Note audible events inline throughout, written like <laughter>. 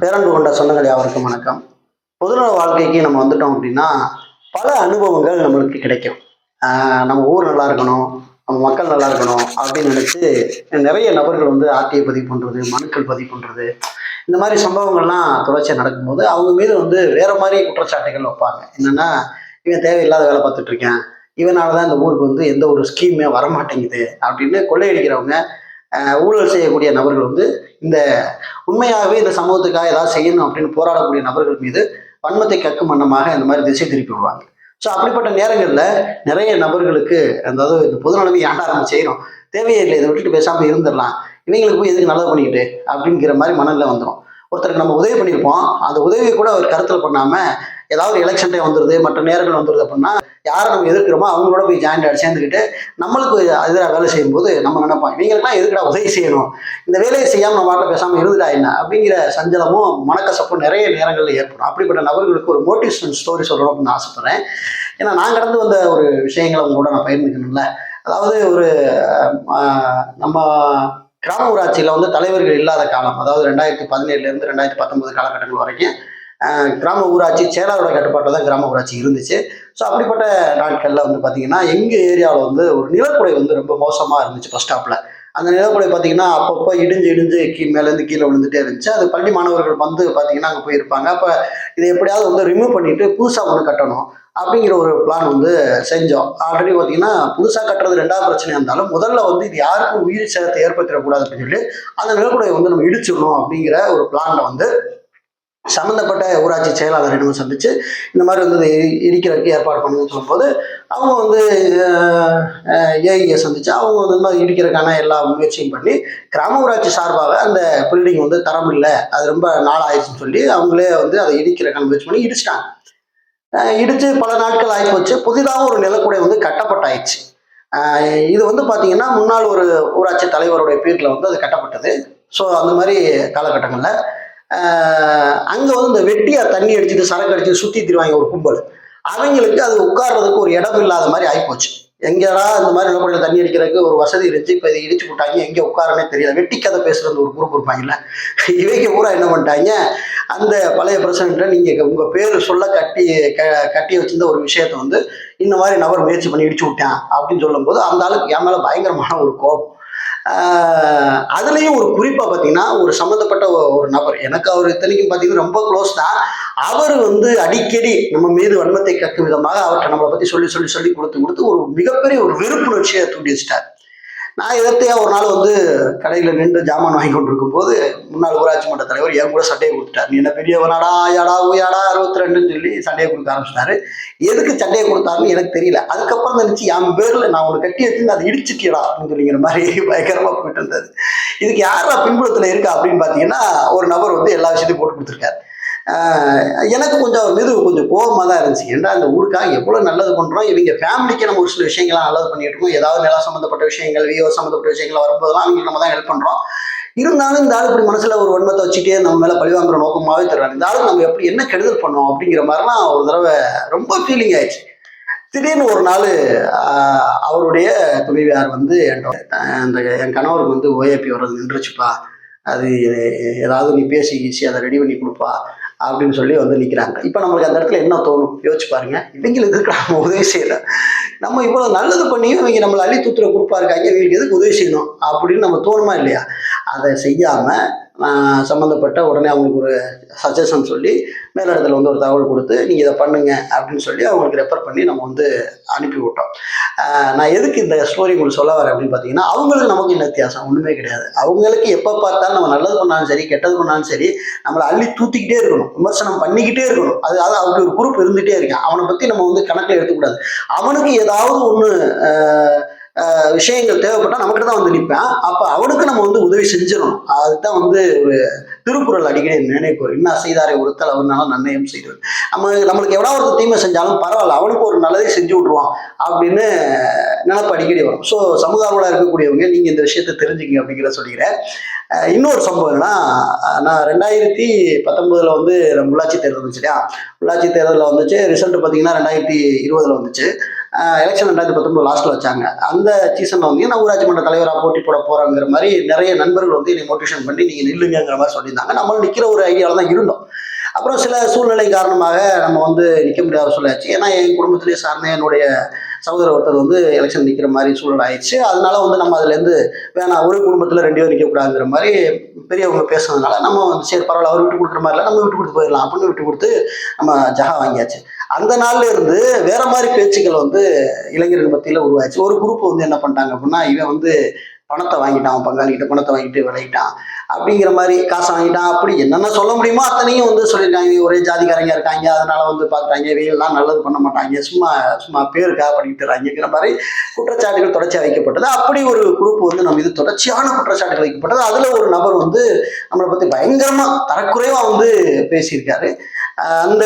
பேரன்பு கொண்ட சொந்தங்கள் யாவருக்கும் வணக்கம். பொதுநல வாழ்க்கைக்கு நம்ம வந்துட்டோம் அப்படின்னா பல அனுபவங்கள் நம்மளுக்கு கிடைக்கும். நம்ம ஊர் நல்லா இருக்கணும் நம்ம மக்கள் நல்லா இருக்கணும் அப்படின்னு நினைச்சு நிறைய நபர்கள் வந்து ஆர்டிஐ பதிவு பண்றது மனுக்கள் பதிவு பண்றது இந்த மாதிரி சம்பவங்கள்லாம் தொடர்ச்சியாக நடக்கும்போது அவங்க மீது வந்து வேற மாதிரி குற்றச்சாட்டுகள் வைப்பாங்க. என்னன்னா இவன் தேவையில்லாத வேலை பார்த்துட்டு இருக்கேன். இவனால தான் இந்த ஊருக்கு வந்து எந்த ஒரு ஸ்கீமே வரமாட்டேங்குது அப்படின்னு கொள்ளையடிக்கிறவங்க ஊழல் செய்யக்கூடிய நபர்கள் வந்து இந்த உண்மையாகவே இந்த சமூகத்துக்காக ஏதாவது செய்யணும் அப்படின்னு போராடக்கூடிய நபர்கள் மீது வன்மத்தை கக்கும் வண்ணமாக இந்த மாதிரி திசை திருப்பி விடுவாங்க. ஸோ அப்படிப்பட்ட நேரங்களில் நிறைய நபர்களுக்கு அதாவது இந்த பொதுநலவை ஏன்டா நம்ம செய்கிறோம் தேவையே இல்லை இதை விட்டுட்டு பேசாமல் இருந்துடலாம். இவங்களுக்கு போய் எதுக்கு நல்லது பண்ணிக்கிட்டு? அப்படிங்கிற மாதிரி மனநிலை வந்துடும் ஒருத்தருக்கு நம்ம உதவி பண்ணியிருப்போம். அந்த உதவியை கூட அவர் கருத்தில் பண்ணாமல் ஏதாவது எலெக்ஷன் டைம் வந்துடுது மற்ற நேரங்கள் வந்துடுது அப்படின்னா யாரை நம்ம எதிர்க்கிறோமோ அவங்களோட போய் ஜாயின் ஆகி சேர்ந்துக்கிட்டு நம்மளுக்கு எதிராக வேலை செய்யும்போது நம்ம நினைப்போம் இவங்களுக்குலாம் எதுக்குடா உதவி செய்யணும்? இந்த வேலையை செய்யாமல் நம்ம வாட்டில் பேசாமல் இருந்துடா என்ன? அப்படிங்கிற சஞ்சலமும் மனக்கசப்பும் நிறைய நேரங்களில் ஏற்படும். அப்படிப்பட்ட நபர்களுக்கு ஒரு மோட்டிவேஷன் ஸ்டோரி சொல்லணும் அப்படின்னு ஆசைப்படுறேன். ஏன்னா நான் கடந்து வந்த ஒரு விஷயங்களை உங்களோட கூட நான் பகிர்ந்துக்கணும்ல. அதாவது ஒரு நம்ம கிராம ஊராட்சியில் வந்து தலைவர்கள் இல்லாத காலம் அதாவது ரெண்டாயிரத்தி பதினேழுலேருந்து ரெண்டாயிரத்தி பத்தொன்பது காலகட்டங்கள் வரைக்கும் கிராம ஊராட்சி செயலாளரோட கட்டுப்பாட்டில் தான் கிராம ஊராட்சி இருந்துச்சு. ஸோ அப்படிப்பட்ட நாட்களில் வந்து பார்த்தீங்கன்னா எங்கள் ஏரியாவில் வந்து ஒரு நிலக்குடை வந்து ரொம்ப மோசமாக இருந்துச்சு பஸ் ஸ்டாப்பில் அந்த நிலக்குடை பார்த்தீங்கன்னா அப்பப்போ இடிஞ்சு இடிஞ்சு கீ மேலேருந்து கீழே விழுந்துட்டே இருந்துச்சு. அது பள்ளி மாணவர்கள் வந்து பார்த்தீங்கன்னா அங்கே போயிருப்பாங்க. அப்போ இதை எப்படியாவது வந்து ரிமூவ் பண்ணிட்டு புதுசாக ஒன்று கட்டணும் அப்படிங்கிற ஒரு பிளான் வந்து செஞ்சோம். ஆல்ரெடி பார்த்தீங்கன்னா புதுசாக கட்டுறது ரெண்டாவது பிரச்சனையாக இருந்தாலும் முதல்ல வந்து இது யாருக்கும் உயிர் சேதத்தை ஏற்படுத்திடக்கூடாது அப்படின்னு சொல்லி அந்த நிலக்குடையை வந்து நம்ம இடிச்சிடணும் அப்படிங்கிற ஒரு பிளானில் வந்து சம்மந்தப்பட்ட ஊராட்சி செயலாளரிடம் சந்திச்சு இந்த மாதிரி வந்து இடிக்கிறதுக்கு ஏற்பாடு பண்ணுங்கன்னு சொல்லும்போது அவங்க வந்து ஏஐயை சந்திச்சு அவங்க வந்து மாதிரி இடிக்கிறதுக்கான எல்லா முயற்சியும் பண்ணி கிராம ஊராட்சி சார்பாக அந்த பில்டிங் வந்து தரம் இல்லை அது ரொம்ப நாளாயிடுச்சுன்னு சொல்லி அவங்களே வந்து அதை இடிக்கிறதுக்கான முயற்சி பண்ணி இடிச்சிட்டாங்க. இடித்து இடிச்சு பல நாட்கள் ஆகி போச்சு புதிதாக ஒரு நிலக்குடை வந்து கட்டப்பட்டாயிடுச்சு. இது வந்து பார்த்தீங்கன்னா முன்னாள் ஒரு ஊராட்சி தலைவருடைய பேரில் வந்து அது கட்டப்பட்டது. ஸோ அந்த மாதிரி காலகட்டங்களில் அங்கே வந்து இந்த வெட்டியா தண்ணி அடிச்சுட்டு சரக்கு அடிச்சுட்டு சுற்றி திருவாங்க ஒரு கும்பல். அவங்களுக்கு அது உட்கார்றதுக்கு ஒரு இடம் இல்லாத மாதிரி ஆகிப்போச்சு எங்கடா இந்த மாதிரி நிலப்படையில் தண்ணி அடிக்கிறதுக்கு ஒரு வசதி இருந்துச்சு இப்போ இதை இடிச்சு விட்டாங்க எங்கே உட்காரனே தெரியாது. வெட்டி கதை பேசுறது ஒரு குரூப் இருப்பாங்கல்ல இவங்க பூரா என்ன பண்ணிட்டாங்க அந்த பழைய பிரசிடண்ட்டை நீங்கள் உங்கள் பேர் சொல்ல கட்டி க கட்டி வச்சிருந்த ஒரு விஷயத்த வந்து இந்த மாதிரி நபர் முயற்சி பண்ணி இடிச்சு விட்டேன் அப்படின்னு சொல்லும்போது அந்த ஆளுக்கு என் மேலே பயங்கரமான ஒரு கோபம். அதுலேயும் ஒரு குறிப்பாக பார்த்தீங்கன்னா ஒரு சம்மந்தப்பட்ட ஒரு நபர். எனக்கு அவர் இத்தனைக்கும் பார்த்தீங்கன்னா ரொம்ப க்ளோஸ் தான். அவர் வந்து அடிக்கடி நம்ம மீது வன்மத்தை கக்கும் விதமாக அவர்கிட்ட நம்மளை பற்றி சொல்லி சொல்லி சொல்லி கொடுத்து கொடுத்து ஒரு மிகப்பெரிய ஒரு வெறுப்புணர்ச்சியை தூண்டி வச்சிட்டார் நான் எதிர்த்தையா ஒரு நாள் வந்து கடையில் நின்று ஜாமான் வாங்கி கொண்டிருக்கும் போது முன்னாள் ஊராட்சி மன்ற தலைவர் என் கூட சண்டையை கொடுத்துட்டார். நீ என்ன பெரியவனாடா யாடா ஊயாடா அறுபத்தி ரெண்டுன்னு சொல்லி சண்டையை கொடுக்க ஆரம்பிச்சிட்டாரு. எதுக்கு சண்டையை கொடுத்தாருன்னு எனக்கு தெரியல. அதுக்கப்புறம் நினைச்சு என் பேர்ல நான் உனக்கு கட்டி வச்சு அதை இடிச்சிட்டியடா அப்படின்னு சொல்லிங்கிற மாதிரி <laughs> பயங்கரமா போயிட்டு இருந்தது. இதுக்கு யாரா பின்புலத்துல இருக்கா அப்படின்னு பாத்தீங்கன்னா ஒரு நபர் வந்து எல்லா விஷயத்தையும் போட்டு கொடுத்துருக்காரு. எனக்கு கொஞ்சம் அவர் மீது கொஞ்சம் கோபமாக தான் இருந்துச்சு. ஏன்டா இந்த ஊருக்காக எவ்வளோ நல்லது பண்ணுறோம் இவங்க ஃபேமிலிக்கு நம்ம ஒரு சில விஷயங்கள்லாம் நல்லது பண்ணிட்டு இருக்கோம். ஏதாவது நிலம் சம்மந்தப்பட்ட விஷயங்கள் வியோ சம்மந்தப்பட்ட விஷயங்கள் வரும்போதெல்லாம் அவங்களுக்கு நம்ம தான் ஹெல்ப் பண்ணுறோம் இருந்தாலும் இந்த ஆள் இப்படி மனசில் ஒரு வன்மத்தை வச்சுட்டே நம்ம மேலே பழிவாங்குற நோக்கமாகவே தருவாங்க இந்த ஆளுக்கு நம்ம எப்படி என்ன கெடுதல் பண்ணோம் அப்படிங்கிற மாதிரிலாம் ஒரு தடவை ரொம்ப ஃபீலிங் ஆயிடுச்சு. திடீர்னு ஒரு நாள் அவருடைய துணைவியார் வந்து என்கிட்ட அந்த என் கணவருக்கு வந்து ஓஏபி வர்றது நின்றுச்சுப்பா. அது ஏதாவது நீ பேசி ஈஸி அதை ரெடி பண்ணி கொடுப்பா. அப்படின்னு சொல்லி வந்து நிற்கிறாங்க இப்போ நம்மளுக்கு அந்த இடத்துல என்ன தோணும்? யோசிச்சு பாருங்க. இவங்களுக்கு நம்ம உதவி செய்யல நம்ம இவ்வளோ நல்லது பண்ணியும் இவங்க நம்மளை அள்ளி தூத்துற குரூப்பாக இருக்காங்க. இவங்களுக்கு எதுக்கு உதவி செய்யணும்? அப்படின்னு நம்ம தோணுமா இல்லையா? அதை செய்யாமல் சம்மந்தப்பட்ட உடனே அவங்களுக்கு ஒரு சஜஷன் சொல்லி மேலிடத்தில் வந்து ஒரு தகவல் கொடுத்து நீங்கள் இதை பண்ணுங்க அப்படின்னு சொல்லி அவங்களுக்கு ரெஃபர் பண்ணி நம்ம வந்து அனுப்பி விட்டோம். நான் எதுக்கு இந்த ஸ்டோரி உங்களுக்கு சொல்ல வரேன் அப்படின்னு பார்த்தீங்கன்னா அவங்களுக்கு நமக்கு என்ன வித்தியாசம்? ஒன்றுமே கிடையாது. அவங்களுக்கு எப்போ பார்த்தாலும் நம்ம நல்லது பண்ணாலும் சரி கெட்டது பண்ணாலும் சரி நம்மளை அள்ளி தூத்திக்கிட்டே இருக்கணும். விமர்சனம் பண்ணிக்கிட்டே இருக்கணும். அது அது அவருக்கு ஒரு குரூப் இருந்துகிட்டே இருக்கேன் அவனை பற்றி நம்ம வந்து கணக்கில் எடுத்துக்கூடாது அவனுக்கு ஏதாவது ஒன்று விஷயங்கள் தேவைப்பட்டால் நம்மகிட்ட தான் வந்து நிற்பேன் அப்போ அவனுக்கு நம்ம வந்து உதவி செஞ்சிடணும். அதுதான் வந்து ஒரு திருக்குறள் அடிக்கடி நினைப்பு என்ன செய்தாரை ஒருத்தல் அவனால நன்னயம் செய்வது நம்ம நம்மளுக்கு எவ்வளோ ஒரு தீமை செஞ்சாலும் பரவாயில்ல அவனுக்கு ஒரு நல்லதை செஞ்சு விட்ருவான் அப்படின்னு நினப்பு அடிக்கடி வரும். ஸோ சமுதாயத்தில் இருக்கக்கூடியவங்க நீங்கள் இந்த விஷயத்தை தெரிஞ்சுங்க அப்படிங்கிற சொல்லிக்கிறேன். இன்னொரு சம்பவம் என்னன்னா நான் ரெண்டாயிரத்தி பத்தொன்பதுல வந்து நம்ம உள்ளாட்சி தேர்தல் வந்துச்சு இல்லையா? உள்ளாட்சி தேர்தலில் வந்துச்சு. ரிசல்ட் பார்த்தீங்கன்னா ரெண்டாயிரத்தி இருபதுல வந்துச்சு. எலெக்ஷன் ரெண்டாயிரத்தி பத்தொன்பது லாஸ்ட்ல வச்சாங்க. அந்த சீசன்ல வந்து நான் ஊராட்சி மன்ற தலைவராக போட்டி போட போறேங்கிற மாதிரி நிறைய நண்பர்கள் வந்து என்னை மோட்டிவேஷன் பண்ணி நீங்க நில்லுங்கிற மாதிரி சொல்லியிருந்தாங்க. நம்மளும் நிக்கிற ஒரு ஐடியாவில் தான் இருந்தோம். அப்புறம் சில சூழ்நிலை காரணமாக நம்ம வந்து நிற்க முடியாத சொல்லாச்சு ஏன்னா என் குடும்பத்திலேயே சார்ந்த என்னுடைய சகோதர ஒருத்தர் வந்து எலெக்ஷன் நிற்கிற மாதிரி சூழல் ஆயிடுச்சு. அதனால வந்து நம்ம அதுலேருந்து வேணாம் ஒரு குடும்பத்தில் ரெண்டு பேர் நிற்கக்கூடாதுங்கிற மாதிரி பெரியவங்க பேசுனதுனால நம்ம வந்து சரி பரவாயில்ல அவர் விட்டு கொடுக்குற மாதிரி இல்லை நம்ம விட்டு கொடுத்து போயிடலாம். அப்படின்னு விட்டு கொடுத்து நம்ம ஜஹா வாங்கியாச்சு. அந்த நாள்ல இருந்து வேற மாதிரி பேச்சுக்கள் வந்து இளைஞர்கள் மத்தியில் உருவாச்சு ஒரு குரூப் வந்து என்ன பண்ணிட்டாங்க அப்படின்னா இவன் வந்து பணத்தை வாங்கிட்டான் பங்காளிகிட்ட பணத்தை வாங்கிட்டு விளையிட்டான். அப்படிங்கிற மாதிரி காசை வாங்கிட்டான். அப்படி என்னென்ன சொல்ல முடியுமோ அத்தனையும் வந்து சொல்லியிருக்காங்க. ஒரே ஜாதிக்காரங்க இருக்காங்க. அதனால வந்து பார்க்குறாங்க இவையெல்லாம் நல்லது பண்ண மாட்டாங்க. சும்மா சும்மா பேருக்கா பண்ணிட்டுறாங்கிற மாதிரி குற்றச்சாட்டுகள் தொடர்ச்சியாக வைக்கப்பட்டது. அப்படி ஒரு குரூப் வந்து நம்ம இது தொடர்ச்சியான குற்றச்சாட்டுகள் வைக்கப்பட்டது. அதில் ஒரு நபர் வந்து நம்மளை பற்றி பயங்கரமாக தரக்குறைவாக வந்து பேசியிருக்காரு. அந்த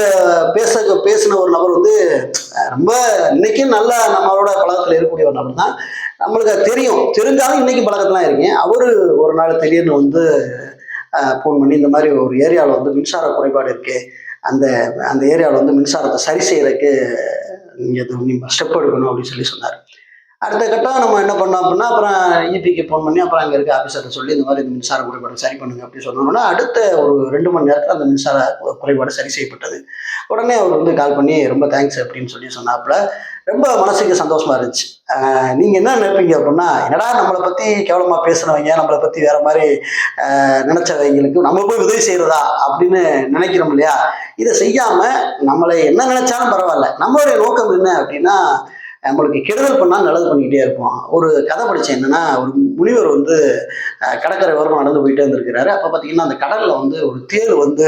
பேச பேசின ஒரு நபர் வந்து ரொம்ப இன்னைக்கும் நல்லா நம்மளோட பழக்கத்தில் இருக்கக்கூடிய ஒரு நபர் தான். நம்மளுக்கு அது தெரியும். தெரிஞ்சாலும் இன்னைக்கு பழக்கத்துலாம் இருக்கேன். அவரு ஒரு நாள் திடீர்னு வந்து ஃபோன் பண்ணி இந்த மாதிரி ஒரு ஏரியாவில் வந்து மின்சார குறைபாடு இருக்கு அந்த அந்த ஏரியாவில் வந்து மின்சாரத்தை சரி செய்யறதுக்கு நீங்கள் நீங்கள் ஸ்டெப் எடுக்கணும் அப்படின்னு சொல்லி சொன்னார். அடுத்த கட்டம் நம்ம என்ன பண்ணோம் அப்படின்னா அப்புறம் இபிக்கு ஃபோன் பண்ணி அப்புறம் அங்கே இருக்க ஆஃபீஸர்கிட்ட சொல்லி இந்த மாதிரி இந்த மின்சார குறைபாடு சரி பண்ணுங்க அப்படின்னு சொன்னோம்னா அடுத்த ஒரு ரெண்டு மணி நேரத்தில் அந்த மின்சார குறைபாடு சரி செய்யப்பட்டது. உடனே அவர் வந்து கால் பண்ணி ரொம்ப தேங்க்ஸ் அப்படின்னு சொல்லி சொன்னாப்புல. ரொம்ப மனசுக்கு சந்தோஷமா இருந்துச்சு. நீங்க என்ன நினைப்பீங்க அப்படின்னா என்னடா நம்மளை பத்தி கேவலமா பேசுனவங்க நம்மளை பத்தி வேற மாதிரி நினைச்சவங்களுக்கு நம்ம போய் உதவி செய்யறதா அப்படின்னு நினைக்கிறோம் இல்லையா? இதை செய்யாம நம்மளை என்ன நினைச்சாலும் பரவாயில்ல. நம்மளுடைய நோக்கம் என்ன அப்படின்னா நம்மளுக்கு கெடுதல் பண்ணால் நல்லது பண்ணிக்கிட்டே இருப்போம். ஒரு கதை படித்தேன் என்னன்னா ஒரு முனிவர் வந்து கடற்கரை ஓரமாக நடந்து போயிட்டே இருந்திருக்கிறாரு. அப்போ பார்த்தீங்கன்னா அந்த கடலில் வந்து ஒரு தேள் வந்து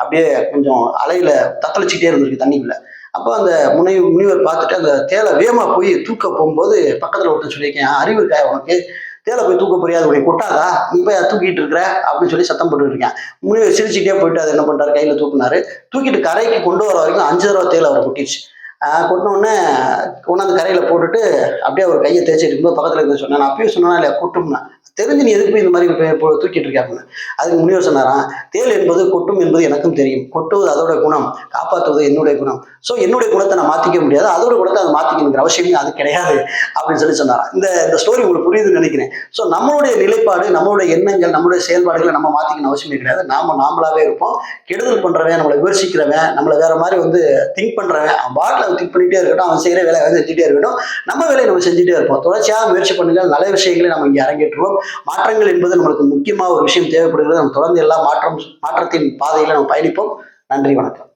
அப்படியே கொஞ்சம் அலையில் தத்தளிச்சிக்கிட்டே இருந்திருக்கு தண்ணிக்குள்ள. அப்போ அந்த முனை முனிவர் பார்த்துட்டு அந்த தேலை வேகமாக போய் தூக்க போகும்போது பக்கத்தில் ஒருத்தன் சொல்லியிருக்கேன் அறிவு இருக்கா உனக்கு? தேலை போய் தூக்க புரியாது உடைய கொட்டாதா? நீ போய் தூக்கிட்டு இருக்கிற? அப்படின்னு சொல்லி சத்தம் போட்டு இருக்கேன். முனிவர் சிரிச்சுட்டே போயிட்டு அதை என்ன பண்ணுறாரு கையில் தூக்குனாரு. தூக்கிட்டு கரைக்கு கொண்டு வர வரைக்கும் அஞ்சு தடவை தேலை அவரை கொட்டிடுச்சு கொட்டினோடனே கொண்டாந்து கரையில் போட்டுட்டு அப்படியே அவர் கையை தேய்ச்சிட்டு இருக்கும்போது பக்கத்தில் இருந்து சொன்னேன் நான் அப்பயும் சொன்னா இல்லையா கொட்டும்னா? தெரிஞ்சு நீ எதுக்கு இந்த மாதிரி தூக்கிட்டு இருக்காங்கன்னு அதுக்கு முனிவர் சொன்னாராம் தேல் என்பது கொட்டும் என்பது எனக்கும் தெரியும். கொட்டுவது அதோட குணம் காப்பாற்றுவது என்னுடைய குணம். ஸோ என்னுடைய குணத்தை நான் மாற்றிக்க முடியாது. அதோட குணத்தை அதை மாற்றிக்கணுங்கிற அவசியமே அது கிடையாது. அப்படின்னு சொல்லி சொன்னாராம். இந்த இந்த ஸ்டோரி உங்களுக்கு புரியுதுன்னு நினைக்கிறேன். ஸோ நம்மளுடைய நிலைப்பாடு நம்மளுடைய எண்ணங்கள் நம்மளுடைய செயல்பாடுகளை நம்ம மாற்றிக்கணும் அவசியமே கிடையாது. நாம நாமளாவே இருப்போம். கெடுதல் பண்ணுறவன் நம்மளை விமர்சிக்கிறவன் நம்மளை வேற மாதிரி வந்து திங்க் பண்ணுறவன் அவன் பாட்டில் அவன் திக் பண்ணிட்டே இருக்கட்டும் அவன் செய்கிற வேலையை வந்து செஞ்சுட்டே இருக்கட்டும் நம்ம வேலையை நம்ம செஞ்சுட்டே இருப்போம். தொடர்ச்சியாக முயற்சி பண்ணுங்கள் நல்ல விஷயங்களை நம்ம இங்கே அரங்கேற்றுவோம். மாற்றங்கள் என்பது நம்மளுக்கு முக்கியமாக ஒரு விஷயம் தேவைப்படுகிறது. நம்ம தொடர்ந்து எல்லா மாற்றம் மாற்றத்தின் பாதையில் நம்ம பயணிப்போம். நன்றி வணக்கம்.